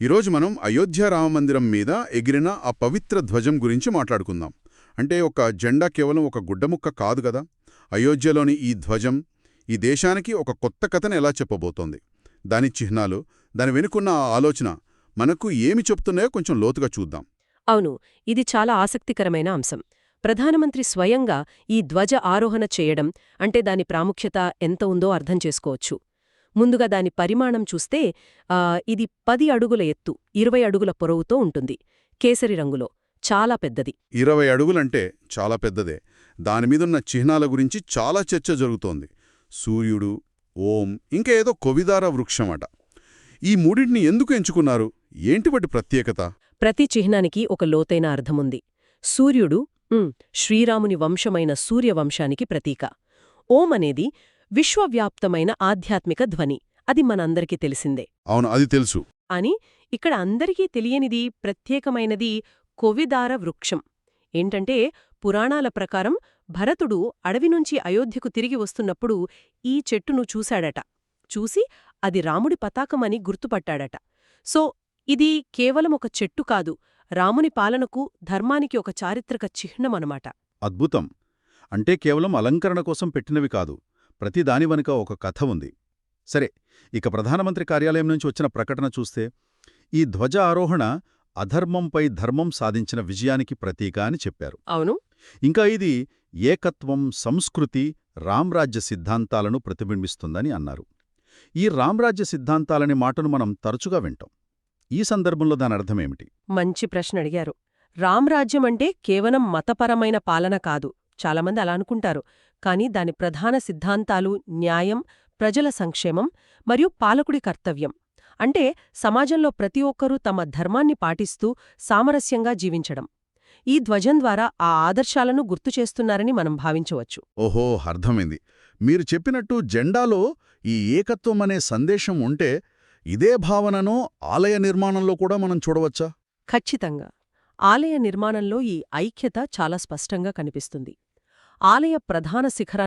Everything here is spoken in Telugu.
ఈరోజు మనం అయోధ్య రామమందిరం మీద ఎగిరిన ఆ పవిత్ర ధ్వజం గురించి మాట్లాడుకుందాం. అంటే ఒక జెండా కేవలం ఒక గుడ్డముక్క కాదు కదా? అయోధ్యలోని ఈ ధ్వజం ఈ దేశానికి ఒక కొత్త కథను ఎలా చెప్పబోతోంది? దాని చిహ్నాలు దాని వెనుకున్న ఆ ఆలోచన మనకు ఏమి చెప్తున్నాయో కొంచెం లోతుగా చూద్దాం. అవును ఇది చాలా ఆసక్తికరమైన అంశం. ప్రధానమంత్రి స్వయంగా ఈ ధ్వజ ఆరోహణ చేయడం అంటే దాని ప్రాముఖ్యత ఎంత ఉందో అర్థం చేసుకోవచ్చు. ముందుగా దాని పరిమాణం చూస్తే ఇది పది అడుగుల ఎత్తు ఇరవై అడుగుల పొడవుతో ఉంటుంది. కేసరి రంగులో. చాలా పెద్దది. ఇరవై అడుగులంటే చాలా పెద్దదే. దానిమీదున్న చిహ్నాల గురించి చాలా చర్చ జరుగుతోంది. సూర్యుడు ఓం ఇంకా ఏదో కొవిదార వృక్షమట. ఈ మూడింటిని ఎందుకు ఎంచుకున్నారు? ఏంటి వాటి ప్రత్యేకత? ప్రతి చిహ్నానికి ఒక లోతైన అర్థముంది. సూర్యుడు శ్రీరాముని వంశమైన సూర్యవంశానికి ప్రతీక. ఓం అనేది విశ్వవ్యాప్తమైన ఆధ్యాత్మిక ధ్వని. అది మనందరికీ తెలిసిందే. అవును అది తెలుసు. అని ఇక్కడ అందరికీ తెలియనిది ప్రత్యేకమైనది కొవిదార వృక్షం. ఏంటంటే పురాణాల ప్రకారం భరతుడు అడవి నుంచి అయోధ్యకు తిరిగి వస్తున్నప్పుడు ఈ చెట్టును చూశాడట. చూసి అది రాముడి పతాకమని గుర్తుపట్టాడట. సో ఇది కేవలం ఒక చెట్టు కాదు రాముని పాలనకు ధర్మానికి ఒక చారిత్రక చిహ్నమనమాట. అద్భుతం. అంటే కేవలం అలంకరణ కోసం పెట్టినవి కాదు. ప్రతి దాని వెనుక ఒక కథ ఉంది. సరే ఇక ప్రధానమంత్రి కార్యాలయం నుంచి వచ్చిన ప్రకటన చూస్తే ఈ ధ్వజ ఆరోహణ అధర్మంపై ధర్మం సాధించిన విజయానికి ప్రతీక అని చెప్పారు. అవును. ఇంకా ఇది ఏకత్వం సంస్కృతి రామ్రాజ్య సిద్ధాంతాలను ప్రతిబింబిస్తుందని అన్నారు. ఈ రామ్రాజ్య సిద్ధాంతాలనే మాటను మనం తరచుగా వింటాం. ఈ సందర్భంలో దాని అర్థమేమిటి మంచి ప్రశ్న అడిగారు. రామ్రాజ్యం అంటే కేవలం మతపరమైన పాలన కాదు. చాలామంది అలా అనుకుంటారు. కానీ దాని ప్రధాన సిద్ధాంతాలు న్యాయం ప్రజల సంక్షేమం మరియు పాలకుడి కర్తవ్యం. అంటే సమాజంలో ప్రతి ఒక్కరూ తమ ధర్మాన్ని పాటిస్తూ సామరస్యంగా జీవించడం. ఈ ధ్వజం ద్వారా ఆ ఆదర్శాలను గుర్తుచేస్తున్నారని మనం భావించవచ్చు. ఓహో అర్థమైంది. మీరు చెప్పినట్టు జెండాలో ఈ ఏకత్వం అనే సందేశం ఉంటే ఇదే భావనను ఆలయ నిర్మాణంలో కూడా మనం చూడవచ్చా? ఖచ్చితంగా. ఆలయ నిర్మాణంలో ఈ ఐక్యత చాలా స్పష్టంగా కనిపిస్తుంది. ఆలయ ప్రధాన శిఖరాన్ని